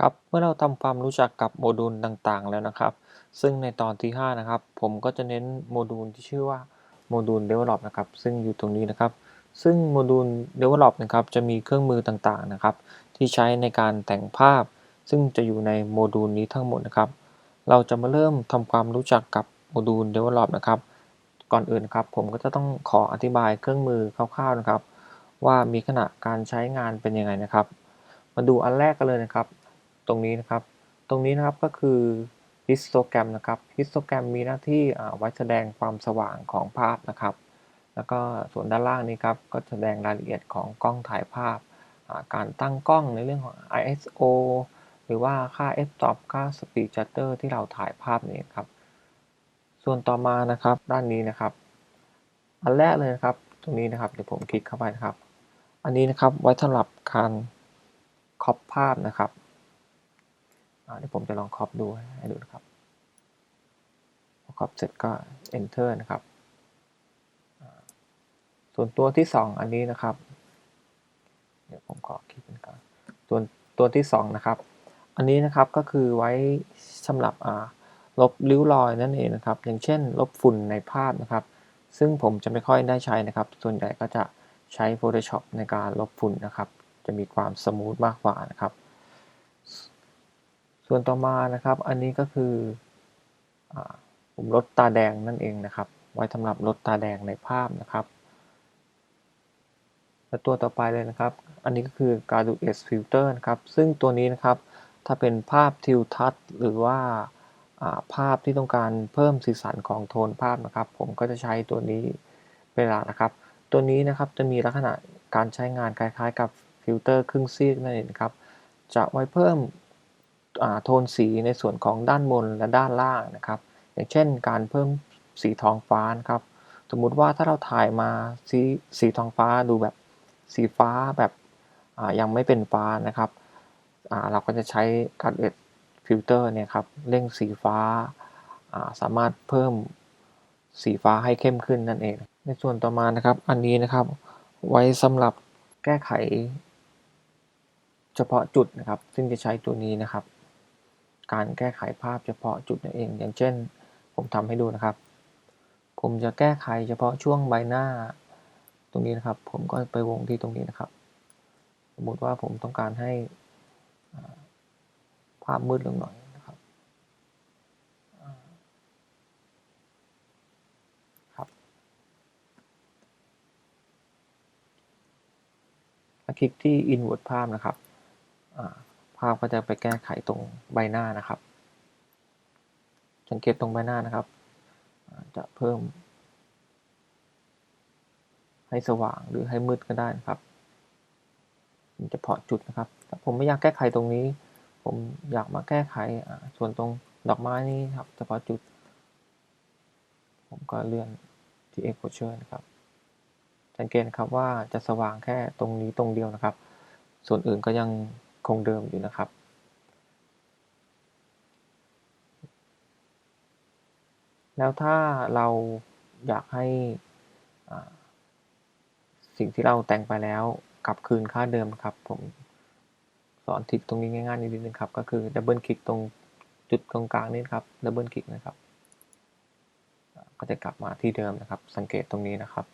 ครับเมื่อเราทำความรู้จักกับโมดูลต่างๆ แล้วนะครับ ซึ่งในตอนที่ 5 นะครับ ผมก็จะเน้นโมดูลที่ชื่อว่าโมดูล develop นะครับ ซึ่งอยู่ตรงนี้นะครับ ซึ่งโมดูล develop นะครับจะมีเครื่องมือต่างๆ นะครับ ที่ใช้ในการแต่งภาพ ซึ่งจะอยู่ในโมดูลนี้ทั้งหมดนะครับ เราจะมาเริ่มทำความรู้จักกับโมดูล develop นะครับ ก่อนอื่นครับผมก็จะต้องขออธิบายเครื่องมือคร่าวๆนะครับ ว่ามีขนาดการใช้งานเป็นยังไงนะครับ มาดูอันแรกกันเลยนะครับ ตรงนี้นะครับ ตรงนี้นะครับก็คือ histogram นะครับ histogram มีหน้าที่ไว้แสดงความสว่างของภาพนะครับ แล้วก็ส่วนด้านล่างนี้ครับก็แสดงรายละเอียดของกล้องถ่ายภาพ การตั้งกล้องในเรื่องของ ISO หรือว่าค่า f-stop ค่า speed shutter ที่เราถ่ายภาพนี้ครับ ส่วนต่อมานะครับด้านนี้นะครับ อันแรกเลยนะครับ ตรงนี้นะครับเดี๋ยวผมคลิกเข้าไปนะครับ อันนี้นะครับไว้สำหรับการคอปภาพนะครับ เดี๋ยวผมจะลองครอปดูให้ดูนะครับพอครอปเสร็จก็ enter นะครับ ส่วนตัวที่ 2 อันนี้นะครับ เดี๋ยวผมขอคลิกเป็นก่อนตัวตัวที่ 2 นะครับ อันนี้นะครับก็คือไว้สำหรับลบริ้วรอยนั่นเองนะครับ อย่างเช่น ลบฝุ่นในภาพนะครับ ซึ่งผมจะไม่ค่อยได้ใช้นะครับ ส่วนใหญ่ก็จะใช้ Photoshop ในการลบฝุ่นนะครับ จะมีความสมูทมากกว่านะครับ ส่วนต่อมานะครับอันนี้ก็คือผมลดตาแดงนั่นเองนะครับ ไว้สำหรับลดตาแดงในภาพนะครับและตัวต่อไปเลยนะครับ อันนี้ก็คือ Graduate Filter นะครับ ซึ่งตัวนี้นะครับ ถ้าเป็นภาพทิวทัศน์หรือว่าภาพที่ต้องการเพิ่มสีสันของโทนภาพนะครับ ผมก็จะใช้ตัวนี้เป็นหลักนะครับ ตัวนี้นะครับจะมีลักษณะการใช้งานคล้ายๆ กับฟิลเตอร์ครึ่งซีกนั่นเองครับ จะไว้เพิ่ม โทนสีในส่วนของด้านบนและด้านล่างนะครับ อย่างเช่น การเพิ่มสีทองฟ้านะครับ สมมุติว่าถ้าเราถ่ายมาสีสีทองฟ้าดูแบบสีฟ้าแบบยังไม่เป็นฟ้านะครับ เราก็จะใช้การเอ็ดฟิลเตอร์เนี่ยครับเร่งสีฟ้าสามารถเพิ่มสีฟ้าให้เข้มขึ้นนั่นเอง ในส่วนต่อมานะครับอันนี้นะครับ ไว้สำหรับแก้ไข เฉพาะจุดนะครับ ซึ่งจะใช้ตัวนี้นะครับ การแก้ไขภาพเฉพาะจุดนั่นเอง อย่างเช่น ผมทำให้ดูนะครับ ผมจะแก้ไขเฉพาะช่วงใบหน้า ตรงนี้นะครับ ผมก็ไปวงที่ตรงนี้นะครับ สมมติว่าผมต้องการให้ภาพมืดลงหน่อยนะครับครับคลิกที่ invert ภาพนะครับ ภาพก็จะไปแก้ไขตรงใบหน้านะครับ สังเกตตรงใบหน้านะครับ จะเพิ่ม ให้สว่างหรือให้มืดก็ได้นะครับเพาะจุดนะครับผมไม่อยากแก้ไขตรงนี้ ผมอยากมาแก้ไขส่วนตรงดอกไม้นี้ครับเฉพาะจุด ผมก็เลื่อนที่ exposure นะครับ สังเกตครับว่าจะสว่างแค่ตรงนี้ตรงเดียวนะครับ ส่วนอื่นก็ยัง คงเดิมอยู่นะครับ แล้วถ้าเราอยากให้สิ่งที่เราแต่งไปแล้วกลับคืนค่าเดิมครับ ผมสอนทิกตรงนี้ง่ายๆนิดนึงครับ ก็คือดับเบิลคลิกตรงจุดตรงกลางนี้ครับดับเบิลคลิกนะครับ ก็จะกลับมาที่เดิมนะครับ สังเกตตรงนี้นะครับ